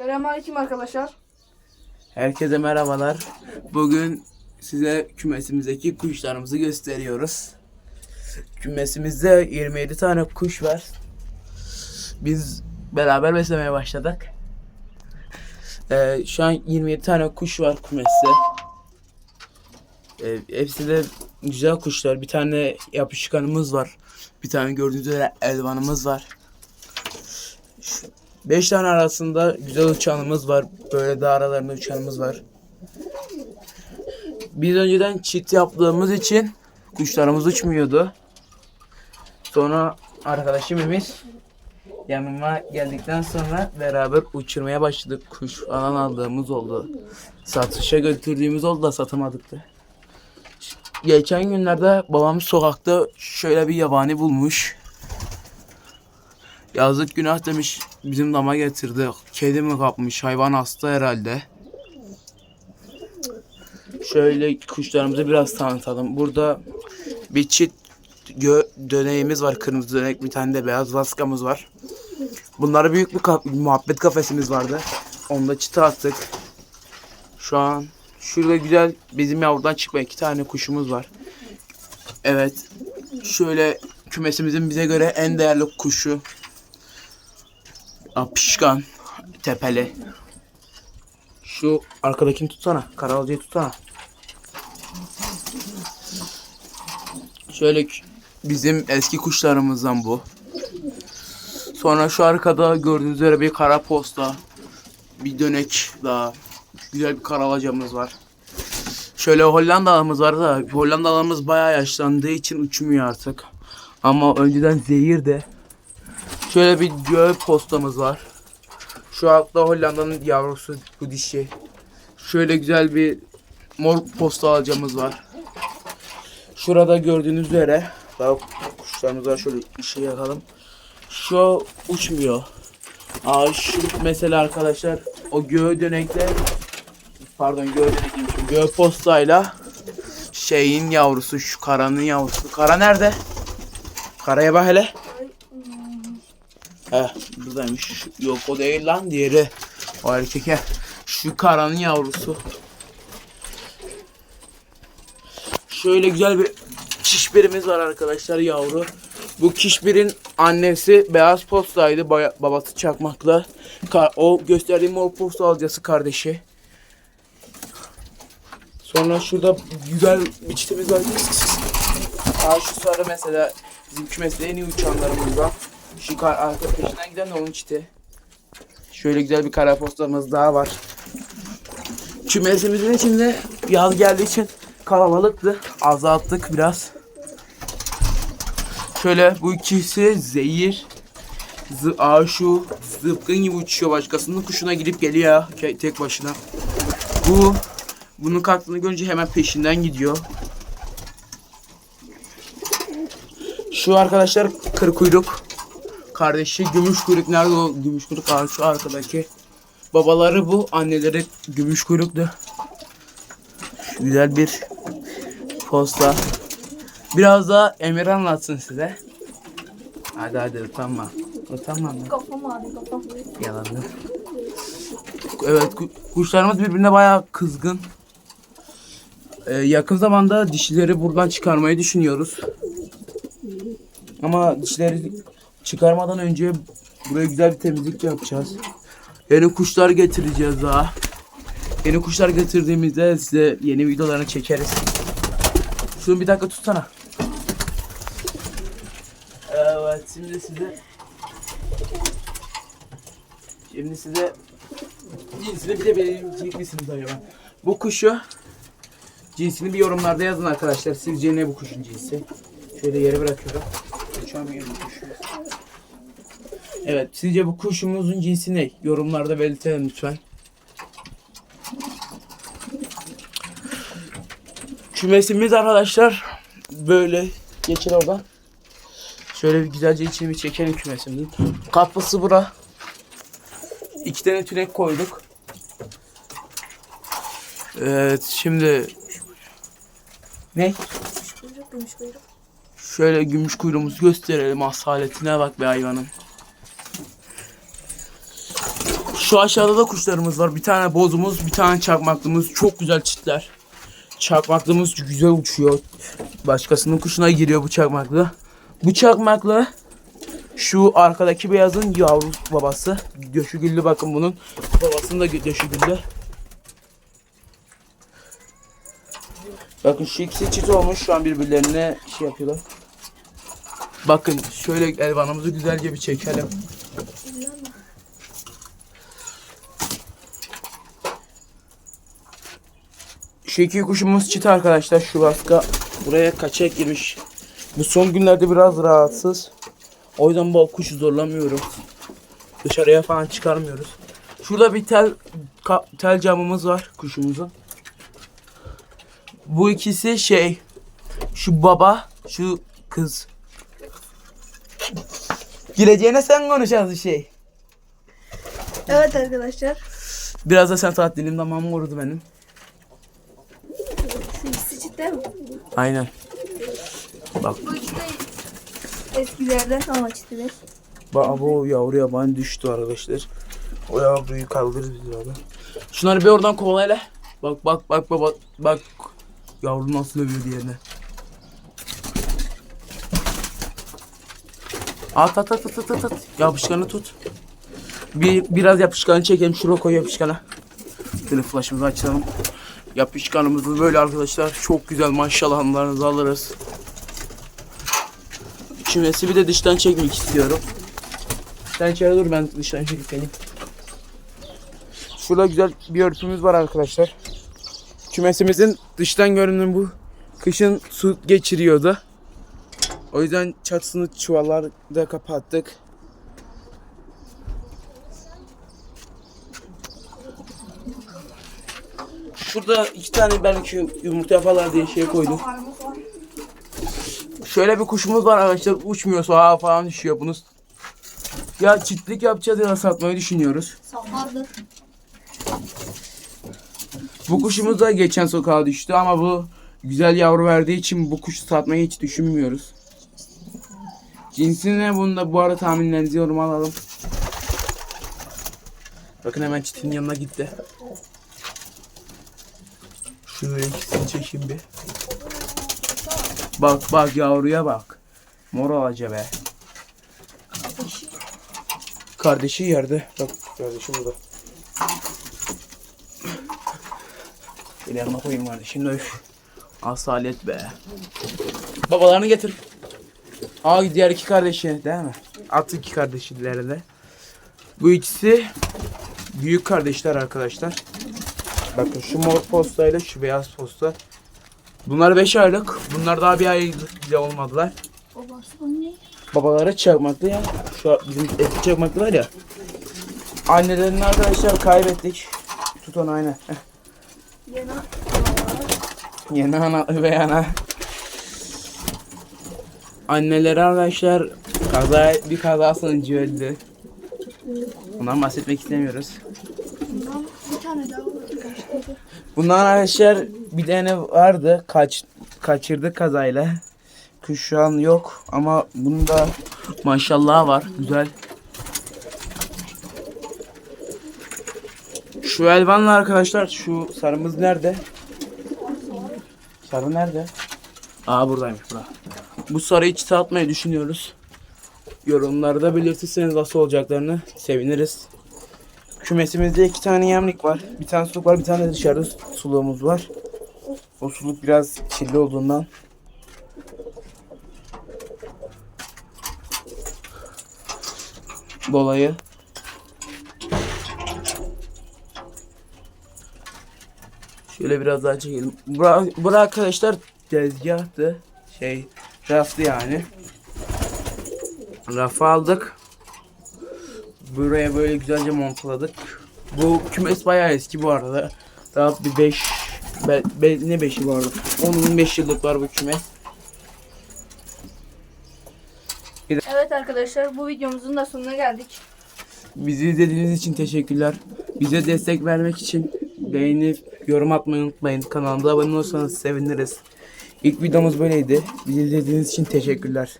Selamünaleyküm arkadaşlar. Herkese merhabalar. Bugün size kümesimizdeki kuşlarımızı gösteriyoruz. Kümesimizde 27 tane kuş var. Biz beraber beslemeye başladık. Ee, şu an 27 tane kuş var kümeste. Ee, hepsi de güzel kuşlar. Bir tane yapışkanımız var. Bir tane gördüğünüz üzere elvanımız var. 5 tane arasında güzel uçanımız var. Böyle de aralarında uçanımız var. Biz önceden çit yaptığımız için kuşlarımız uçmuyordu. Sonra arkadaşım Ümit yanıma geldikten sonra beraber uçurmaya başladık. Kuş falan aldığımız oldu. Satışa götürdüğümüz oldu da satamadık da. Geçen günlerde babam sokakta şöyle bir yabani bulmuş. Yazık günah demiş bizim dama getirdi. Kedi mi kapmış hayvan hasta herhalde. Şöyle kuşlarımızı biraz tanıtalım. Burada bir çift döneğimiz var. Kırmızı dönek bir tane de beyaz vaskamız var. Bunlara büyük bir ka- muhabbet kafesimiz vardı. Onu da çıta attık. Şu an şurada güzel bizim yavrudan çıkma iki tane kuşumuz var. Evet. Şöyle kümesimizin bize göre en değerli kuşu Apışkan tepeli. Şu arkadakini tutsana. Karalcayı tutsana. Şöyle bizim eski kuşlarımızdan bu. Sonra şu arkada gördüğünüz üzere bir kara posta. Bir dönek daha. Güzel bir karalacamız var. Şöyle Hollandalımız var da Hollandalımız bayağı yaşlandığı için uçmuyor artık. Ama önceden zehir de Şöyle bir göğe postamız var. Şu altta Hollanda'nın yavrusu bu dişi. Şöyle güzel bir mor posta alacağımız var. Şurada gördüğünüz üzere daha kuşlarımız var şöyle ışığı yakalım. Şu uçmuyor. Aa şu mesela arkadaşlar o göğe dönekle pardon göğe dönek demişim. Göğe postayla şeyin yavrusu şu karanın yavrusu. Kara nerede? Karaya bak hele. Heh buradaymış. Yok o değil lan diğeri. O erkek he. Şu karanın yavrusu. Şöyle güzel bir kişbirimiz var arkadaşlar yavru. Bu kişbirin annesi beyaz postaydı. baya- babası çakmakla. Ka- o gösterdiğim mor posta alacası kardeşi. Sonra şurada güzel bir çitimiz var. Aa, şu sarı mesela bizim kümeste en iyi uçanlarımızdan. Şu kar arka peşinden giden de onun çiti. Şöyle güzel bir kara postamız daha var. Kümesimizin içinde yaz geldiği için kalabalıktı. Azalttık biraz. Şöyle bu ikisi zehir. Zı Aa, şu zıpkın gibi uçuyor başkasının kuşuna gidip geliyor tek başına. Bu bunun kalktığını görünce hemen peşinden gidiyor. Şu arkadaşlar kır kuyruk. Kardeşi gümüş kuyruk nerede o gümüş kuyruk şu arkadaki. Babaları bu, anneleri gümüş kuyruktu. Güzel bir posta. Biraz da Emir anlatsın size. Hadi hadi utanma. Utanma lan. Kafam ağrıyor kafam. Yalandı. Evet ku- kuşlarımız birbirine bayağı kızgın. Ee, yakın zamanda dişileri buradan çıkarmayı düşünüyoruz. Ama dişleri çıkarmadan önce buraya güzel bir temizlik yapacağız. Yeni kuşlar getireceğiz daha. Yeni kuşlar getirdiğimizde size yeni videolarını çekeriz. Şunu bir dakika tutsana. Evet şimdi size Şimdi size cinsini bir de belirleyecek misiniz acaba? Bu kuşu cinsini bir yorumlarda yazın arkadaşlar. Sizce ne bu kuşun cinsi? Şöyle yere bırakıyorum. Uçamıyor bu kuş. Evet, sizce bu kuşumuzun cinsi ne? Yorumlarda belirtelim lütfen. Kümesimiz arkadaşlar böyle geçin oradan. Şöyle bir güzelce içini bir çekelim kümesimizin. Kapısı bura. İki tane tünek koyduk. Evet şimdi ne? Kuyruk gümüş kuyruk. Şöyle gümüş kuyruğumuzu gösterelim asaletine bak be hayvanın. Şu aşağıda da kuşlarımız var. Bir tane bozumuz, bir tane çakmaklımız. Çok güzel çitler. Çakmaklımız güzel uçuyor. Başkasının kuşuna giriyor bu çakmaklı. Bu çakmaklı şu arkadaki beyazın yavru babası. Döşügüllü bakın bunun. Babasının da gö- döşügüllü. Bakın şu ikisi çift olmuş. Şu an birbirlerine şey yapıyorlar. Bakın şöyle elvanımızı güzelce bir çekelim. Şu iki kuşumuz çit arkadaşlar. Şu baska buraya kaçak girmiş. Bu son günlerde biraz rahatsız. O yüzden bu kuşu zorlamıyorum. Dışarıya falan çıkarmıyoruz. Şurada bir tel tel camımız var kuşumuzun. Bu ikisi şey şu baba şu kız. Gireceğine sen konuşacaksın şey. Evet arkadaşlar. Biraz da sen saat dilim damağım vurdu benim. Cidden mi? Aynen. Bak eskilerden ama ciddiler. Bak bu yavru yaban düştü arkadaşlar. O yavruyu kaldırırız biz abi. Şunları bir oradan kovalayla. Bak bak bak bak bak. bak. Yavru nasıl övüyor diğerine. At at at at at at. Yapışkanı tut. Bir, biraz yapışkanı çekelim. Şuraya koy yapışkanı. Şöyle flash'ımızı açalım. Yapışkanımızı böyle arkadaşlar. Çok güzel maşallah anlarınızı alırız. Kümesi bir de dıştan çekmek istiyorum. Sen içeri dur ben dıştan çekip geleyim. Şurada güzel bir örtümüz var arkadaşlar. Kümesimizin dıştan görünen bu. Kışın su geçiriyordu. O yüzden çatısını çuvallarda kapattık. Şurada iki tane belki yumurta yaparlar diye şey koydum. Şöyle bir kuşumuz var arkadaşlar uçmuyor sağa falan düşüyor bunu. Ya çiftlik yapacağız ya satmayı düşünüyoruz. Sapardı. Bu kuşumuz da geçen sokağa düştü ama bu güzel yavru verdiği için bu kuşu satmayı hiç düşünmüyoruz. Cinsi ne bunu da bu arada tahminlerinizi yorum alalım. Bakın hemen çitin yanına gitti. Şöyle ikisini çekeyim bir. Bak bak yavruya bak. Mor alaca be. Kardeşi yerde. Bak kardeşi burada. Şöyle yanıma koyayım kardeşim. Öf. Asalet be. Babalarını getir. Aa diğer iki kardeşi değil mi? At iki kardeşleri de. Bu ikisi büyük kardeşler arkadaşlar. Bakın şu mor postayla şu beyaz posta. Bunlar 5 aylık. Bunlar daha bir ay bile olmadılar. Babası bu ne? Babaları çakmaklı ya. Şu bizim eski çakmaklı var ya. Annelerini arkadaşlar kaybettik. Tut onu aynen. Heh. Yena. Yeni ana ve ana. Anneleri arkadaşlar kaza bir kaza sonucu öldü. Bundan bahsetmek istemiyoruz. Bundan bir tane daha var. Bundan arkadaşlar bir tane vardı kaç kaçırdı kazayla. Kuş şu an yok ama bunda maşallah var güzel. Şu elvanla arkadaşlar şu sarımız nerede? Sarı nerede? Aa buradaymış bura. Bu sarıyı çite atmayı düşünüyoruz. Yorumlarda belirtirseniz nasıl olacaklarını seviniriz. Kümesimizde iki tane yemlik var. Bir tane suluk var, bir tane de dışarıda suluğumuz var. O suluk biraz kirli olduğundan. Dolayı. Şöyle biraz daha çekelim. Bura, bura arkadaşlar tezgahtı. Şey, raftı yani. Rafı aldık. Buraya böyle güzelce montladık. Bu kümes bayağı eski bu arada. Daha bir 5 be, be- ne 5'i bu arada? 10-15 yıllık var bu kümes. Evet arkadaşlar bu videomuzun da sonuna geldik. Bizi izlediğiniz için teşekkürler. Bize destek vermek için beğenip yorum atmayı unutmayın. Kanalımıza abone olursanız seviniriz. İlk videomuz böyleydi. Bizi izlediğiniz için teşekkürler.